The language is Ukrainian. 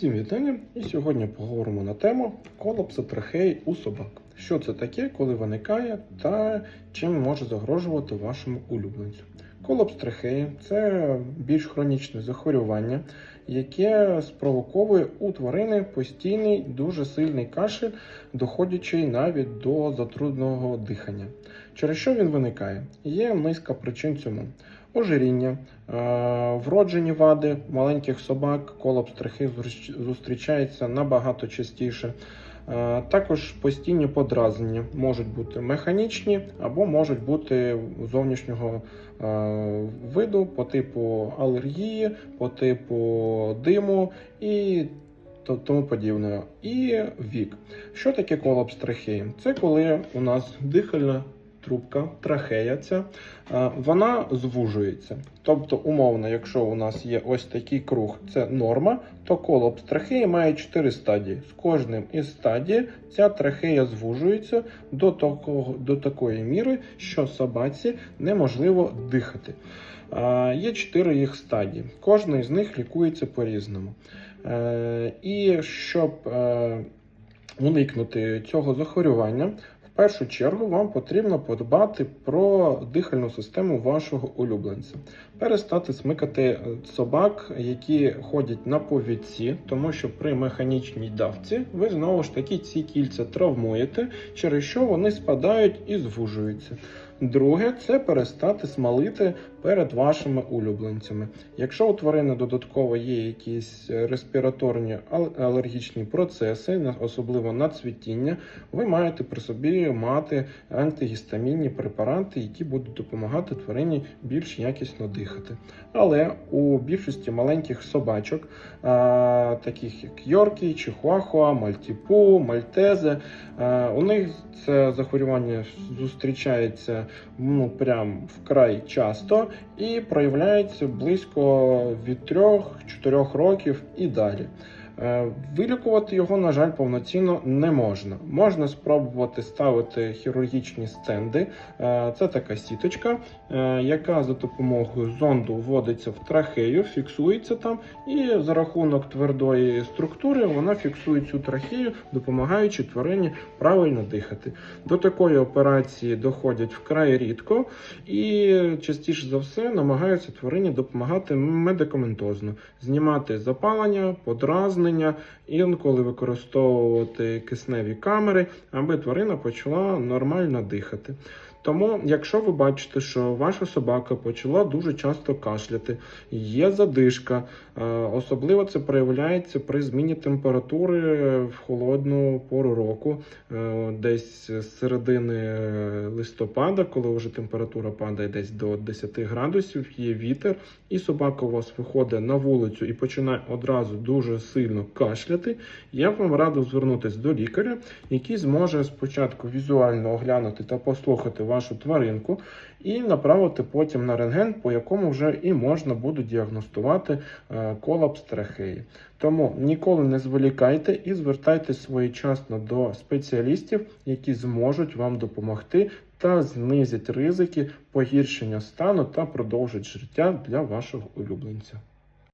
Всім вітання! І сьогодні поговоримо на тему колапсу трахеї у собак. Що це таке, коли виникає, та чим може загрожувати вашому улюбленцю. Колапс трахеї це більш хронічне захворювання, яке спровоковує у тварини постійний дуже сильний кашель, доходячи навіть до затрудного дихання. Через що він виникає? Є низка причин цьому. Ожиріння, е, вроджені вади маленьких собак, колапс трахеї зустрічається набагато частіше. Е, Також постійні подразнення можуть бути механічні або можуть бути зовнішнього е, виду по типу алергії, по типу диму і тому подібне. І вік. Що таке колапс трахеї? Це коли у нас дихальна трубка, трахея ця, вона звужується. Тобто, умовно, якщо у нас є ось такий круг, це норма, то колапс трахеї має 4 стадії. З кожним із стадій ця трахея звужується до, такого, до такої міри, що собаці неможливо дихати. Є 4 їх стадії. Кожна із них лікується по-різному. Е, І щоб е, уникнути цього захворювання, першу чергу вам потрібно подбати про дихальну систему вашого улюбленця. Перестати смикати е, собак, які ходять на повідці, тому що при механічній давці ви знову ж таки ці кільця травмуєте, через що вони спадають і звужуються. Друге, це перестати смалити перед вашими улюбленцями. Якщо у тварини додатково є якісь е, респіраторні алергічні процеси, особливо на цвітіння, ви маєте при собі мати антигістамінні препарати, які будуть допомагати тварині більш якісно дихати. Але у більшості маленьких собачок, таких як Йоркі, Чихуахуа, Мальтіпу, Мальтезе, а, у них це захворювання зустрічається ну прям вкрай часто і проявляється близько від 3-4 років і далі. Е, Вилікувати його, на жаль, повноцінно не можна. Можна спробувати ставити хірургічні стенди. Е, Це така сіточка, е, яка за допомогою зонду вводиться в трахею, фіксується там, і за рахунок твердої структури вона фіксує цю трахею, допомагаючи тварині правильно дихати. До такої операції доходять вкрай рідко і частіше за все намагаються тварині допомагати медикаментозно, знімати запалення, подразнення, інколи використовувати кисневі камери, аби тварина почала нормально дихати. Тому, якщо ви бачите, що ваша собака почала дуже часто кашляти, є задишка, е, особливо це проявляється при зміні температури в холодну пору року, е, десь з середини листопада, коли вже температура падає десь до 10 градусів, є вітер, і собака у вас виходить на вулицю і починає одразу дуже сильно кашляти. Я вам радив звернутися до лікаря, який зможе спочатку візуально оглянути та послухати вашу тваринку і направити потім на рентген, по якому вже і можна буде діагностувати е, колапс трахеї. Тому ніколи не зволікайте і звертайтесь своєчасно до спеціалістів, які зможуть вам допомогти та знизять ризики погіршення стану та продовжать життя для вашого улюбленця.